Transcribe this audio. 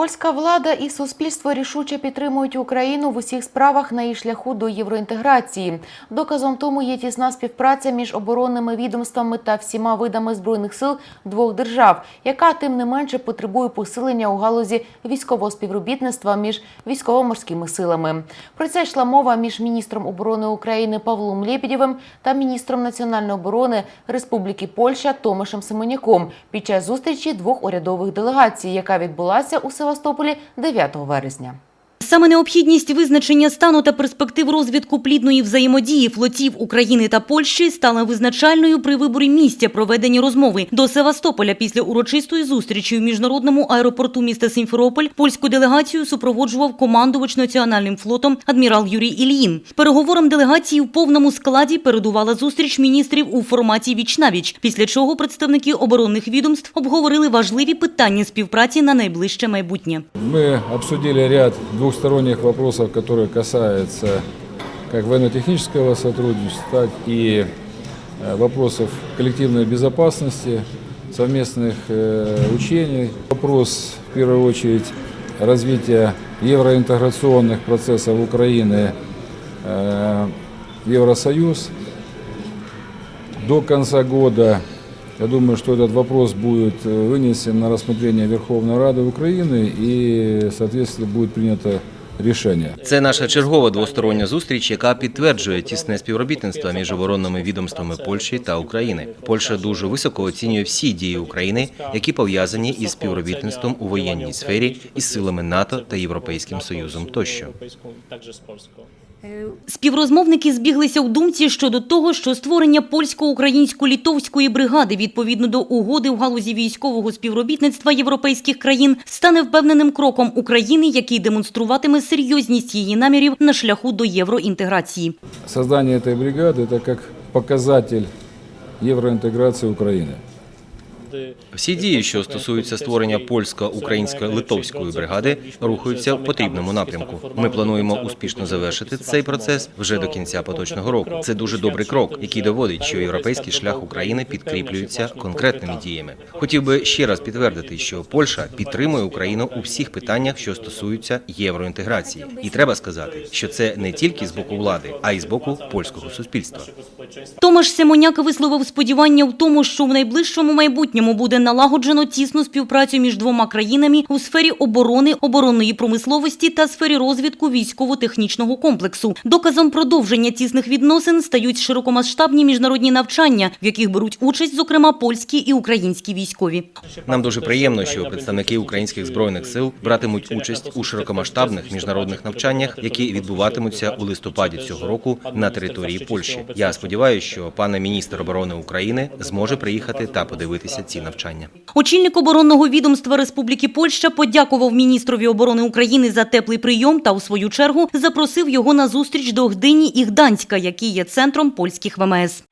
Польська влада і суспільство рішуче підтримують Україну в усіх справах на її шляху до євроінтеграції. Доказом тому є тісна співпраця між оборонними відомствами та всіма видами збройних сил двох держав, яка тим не менше потребує посилення у галузі військового співробітництва між військово-морськими силами. Про це йшла мова між міністром оборони України Павлом Лєпідєвим та міністром національної оборони Республіки Польща Томашем Симоняком під час зустрічі двох урядових делегацій, яка відбулася у Севастополі 9 вересня. Саме необхідність визначення стану та перспектив розвитку плідної взаємодії флотів України та Польщі стала визначальною при виборі місця проведення розмови. До Севастополя після урочистої зустрічі в міжнародному аеропорту міста Сімферополь польську делегацію супроводжував командувач національним флотом адмірал Юрій Ільїн. Переговорам делегації в повному складі передувала зустріч міністрів у форматі віч-навіч, після чого представники оборонних відомств обговорили важливі питання співпраці на найближче майбутнє. Мы обсудили ряд двухсторонних вопросов, которые касаются как военно-технического сотрудничества, так и э, вопросов коллективной безопасности, совместных э, учений. Вопрос, в первую очередь, развития евроинтеграционных процессов Украины э, в Евросоюз. До конца года, я думаю, что этот вопрос будет э, вынесен на рассмотрение Верховной Рады Украины и, соответственно, будет принято рішення. Це наша чергова двостороння зустріч, яка підтверджує тісне співробітництво між оборонними відомствами Польщі та України. Польща дуже високо оцінює всі дії України, які пов'язані із співробітництвом у воєнній сфері із силами НАТО та Європейським Союзом тощо. Также з Польською. Співрозмовники збіглися у думці щодо того, що створення польсько-українсько-літовської бригади відповідно до угоди в галузі військового співробітництва європейських країн стане впевненим кроком України, який демонструватиме серйозність її намірів на шляху до євроінтеграції. Создание этой бригады – это как показатель евроинтеграции Украины. Всі дії, що стосуються створення польсько-українсько-литовської бригади, рухаються в потрібному напрямку. Ми плануємо успішно завершити цей процес вже до кінця поточного року. Це дуже добрий крок, який доводить, що європейський шлях України підкріплюється конкретними діями. Хотів би ще раз підтвердити, що Польща підтримує Україну у всіх питаннях, що стосуються євроінтеграції. І треба сказати, що це не тільки з боку влади, а й з боку польського суспільства. Томаш Симоняк висловив сподівання в тому, що в найближчому майбутньому буде налагоджено тісну співпрацю між двома країнами у сфері оборони, оборонної промисловості та сфері розвитку військово-технічного комплексу. Доказом продовження тісних відносин стають широкомасштабні міжнародні навчання, в яких беруть участь, зокрема, польські і українські військові. Нам дуже приємно, що представники українських збройних сил братимуть участь у широкомасштабних міжнародних навчаннях, які відбуватимуться у листопаді цього року на території Польщі. Я сподіваюся, що пане міністр оборони України зможе приїхати та подивитися ці навчання. Очільник оборонного відомства Республіки Польща подякував міністрові оборони України за теплий прийом та, у свою чергу, запросив його на зустріч до Гдині і Гданська, який є центром польських ВМС.